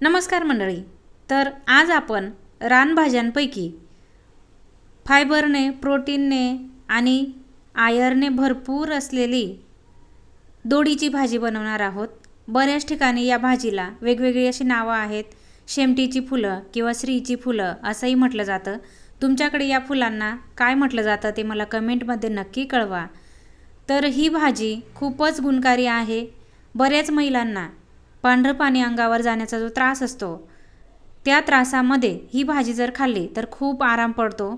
नमस्कार मंडळी. तर आज आपण रानभाज्यांपैकी फायबरने प्रोटीनने आणि आयरने भरपूर असलेली दोडीची भाजी बनवणार आहोत. बऱ्याच ठिकाणी या भाजीला वेगवेगळी अशी नावं आहेत. शेमटीची फुलं किंवा श्रीची फुलं असंही म्हटलं जातं. तुमच्याकडे या फुलांना काय म्हटलं जातं ते मला कमेंटमध्ये नक्की कळवा. तर ही भाजी खूपच गुणकारी आहे. बऱ्याच महिलांना पांढरं पाणी अंगावर जाण्याचा जो त्रास असतो त्या त्रासामध्ये ही भाजी जर खाल्ली तर खूप आराम पडतो.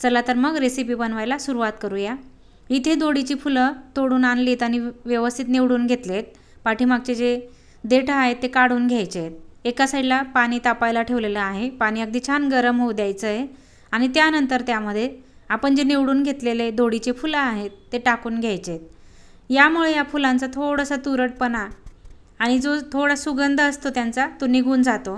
चला तर मग रेसिपी बनवायला सुरुवात करूया. इथे दोडीची फुलं तोडून आणलीत आणि व्यवस्थित निवडून घेतलेत. पाठीमागचे जे देठ आहेत ते काढून घ्यायचे आहेत. एका साईडला पाणी तापायला ठेवलेलं आहे. पाणी अगदी छान गरम होऊ द्यायचं आहे आणि त्यानंतर त्यामध्ये आपण जे निवडून घेतलेले दोडीचे फुलं आहेत ते टाकून घ्यायचे आहेत यामुळे या फुलांचा थोडासा तुरटपणा आणि जो थोडा सुगंध असतो त्यांचा तो निघून जातो.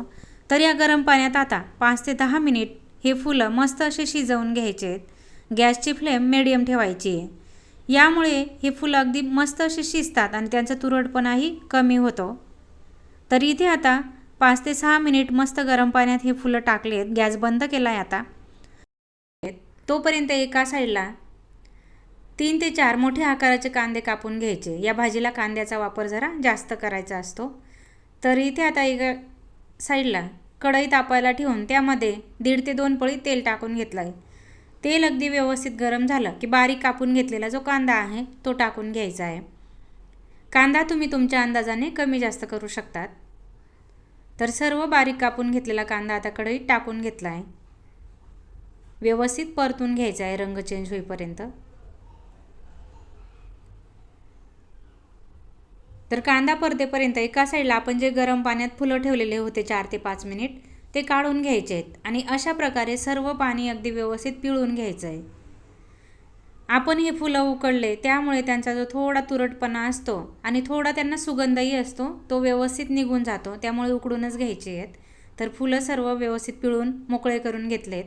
तर या गरम पाण्यात आता पाच ते दहा मिनिट हे फुलं मस्त असे शिजवून घ्यायचे. आहेत गॅसची फ्लेम मिडियम ठेवायची. आहे यामुळे हे फुलं अगदी मस्त असे शिजतात आणि त्यांचा तुरटपणाही कमी होतो. तर इथे आता पाच ते सहा मिनिट मस्त गरम पाण्यात हे फुलं टाकले आहेत गॅस बंद केला आहे आता. तोपर्यंत एका साईडला तीन ते चार मोठे आकाराचे कांदे कापून घ्यायचे. या भाजीला कांद्याचा वापर जरा जास्त करायचा असतो. तर इथे आता एका साईडला कढई तापायला ठेवून त्यामध्ये दीड ते दोन पळी तेल टाकून घेतलं आहे तेल अगदी व्यवस्थित गरम झालं की बारीक कापून घेतलेला जो कांदा आहे तो टाकून घ्यायचा आहे. कांदा तुम्ही तुमच्या अंदाजाने कमी जास्त करू शकतात. तर सर्व बारीक कापून घेतलेला कांदा आता कढईत टाकून घेतला आहे व्यवस्थित परतून घ्यायचा आहे. रंग चेंज होईपर्यंत. तर कांदा परतेपर्यंत एका साईडला आपण जे गरम पाण्यात फुलं ठेवलेले होते चार ते पाच मिनिट ते काढून घ्यायचे आहेत आणि अशा प्रकारे सर्व पाणी अगदी व्यवस्थित पिळून घ्यायचं आहे. आपण हे फुलं उकडले त्यामुळे त्यांचा जो थोडा तुरटपणा असतो आणि थोडा त्यांना सुगंधही असतो तो व्यवस्थित निघून जातो त्यामुळे उकडूनच घ्यायचे आहेत. तर फुलं सर्व व्यवस्थित पिळून मोकळे करून घेतलेत.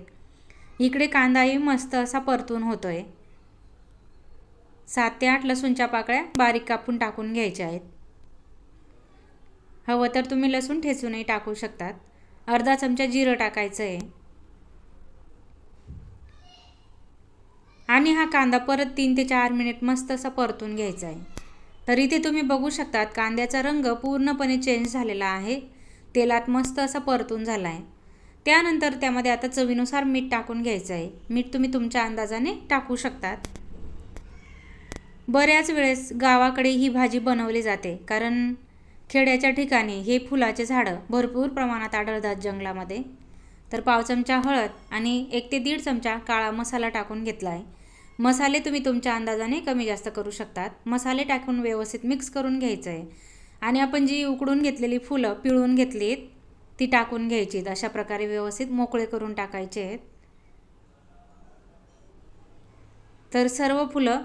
इकडे कांदाही मस्त असा परतून होतो आहे सात ते आठ लसूणच्या पाकळ्या बारीक कापून टाकून घ्यायच्या आहेत. हवं तर तुम्ही लसूण ठेचूनही टाकू शकतात. अर्धा चमचा जिरं टाकायचं आहे आणि हा कांदा परत तीन ते चार मिनिट मस्त असा परतून घ्यायचा आहे तर इथे तुम्ही बघू शकतात कांद्याचा रंग पूर्णपणे चेंज झालेला आहे. तेलात मस्त असा परतून झाला आहे त्यानंतर त्यामध्ये आता चवीनुसार मीठ टाकून घ्यायचं आहे मीठ तुम्ही तुमच्या अंदाजाने टाकू शकतात. बऱ्याच वेळेस गावाकडे ही भाजी बनवली जाते कारण खेड्याच्या ठिकाणी हे फुलाचे झाडं भरपूर प्रमाणात आढळतात जंगलामध्ये. तर पाव चमचा हळद आणि एक ते दीड चमचा काळा मसाला टाकून घेतला आहे मसाले तुम्ही तुमच्या अंदाजाने कमी जास्त करू शकतात. मसाले टाकून व्यवस्थित मिक्स करून घ्यायचं आहे आणि आपण जी उकडून घेतलेली फुलं पिळून घेतलीत ती टाकून घ्यायची अशा प्रकारे व्यवस्थित मोकळे करून टाकायचे आहेत तर सर्व फुलं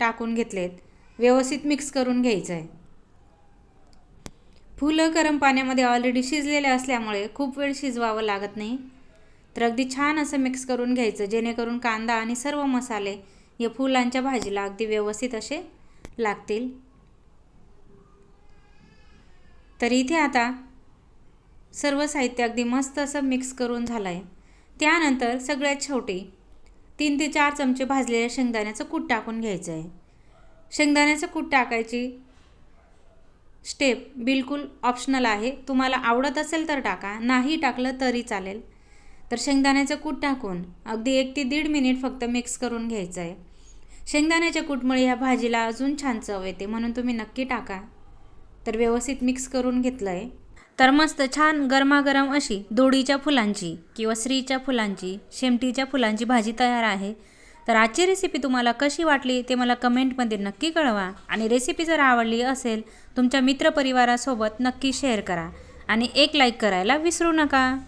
टाकून घेतलेत. व्यवस्थित मिक्स करून घ्यायचं आहे फुलं गरम पाण्यामध्ये ऑलरेडी शिजलेले असल्यामुळे खूप वेळ शिजवावं लागत नाही. तर अगदी छान असं मिक्स करून घ्यायचं जेणेकरून कांदा आणि सर्व मसाले या फुलांच्या भाजीला अगदी व्यवस्थित असे लागतील. तर इथे आता सर्व साहित्य अगदी मस्त असं मिक्स करून झालं आहे त्यानंतर सगळ्यात शेवटी तीन ते चार चमचे भाजलेल्या शेंगदाण्याचं कूट टाकून घ्यायचं आहे. शेंगदाण्याचं कूट टाकायची स्टेप बिलकुल ऑप्शनल आहे. तुम्हाला आवडत असेल तर टाका नाही टाकलं तरी चालेल. तर शेंगदाण्याचं कूट टाकून अगदी एक ते दीड मिनिट फक्त मिक्स करून घ्यायचं आहे. शेंगदाण्याच्या कूटमुळे ह्या भाजीला अजून छान चव येते म्हणून तुम्ही नक्की टाका. तर व्यवस्थित मिक्स करून घेतलं आहे तर मस्त छान गरमागरम अशी दोडीच्या फुलांची किंवा श्रीच्या फुलांची शेमटीच्या फुलांची भाजी तयार आहे. तर आजची रेसिपी तुम्हाला कशी वाटली ते मला कमेंटमध्ये नक्की कळवा. आणि रेसिपी जर आवडली असेल तुमच्या मित्रपरिवारासोबत नक्की शेअर करा. आणि एक लाईक करायला विसरू नका.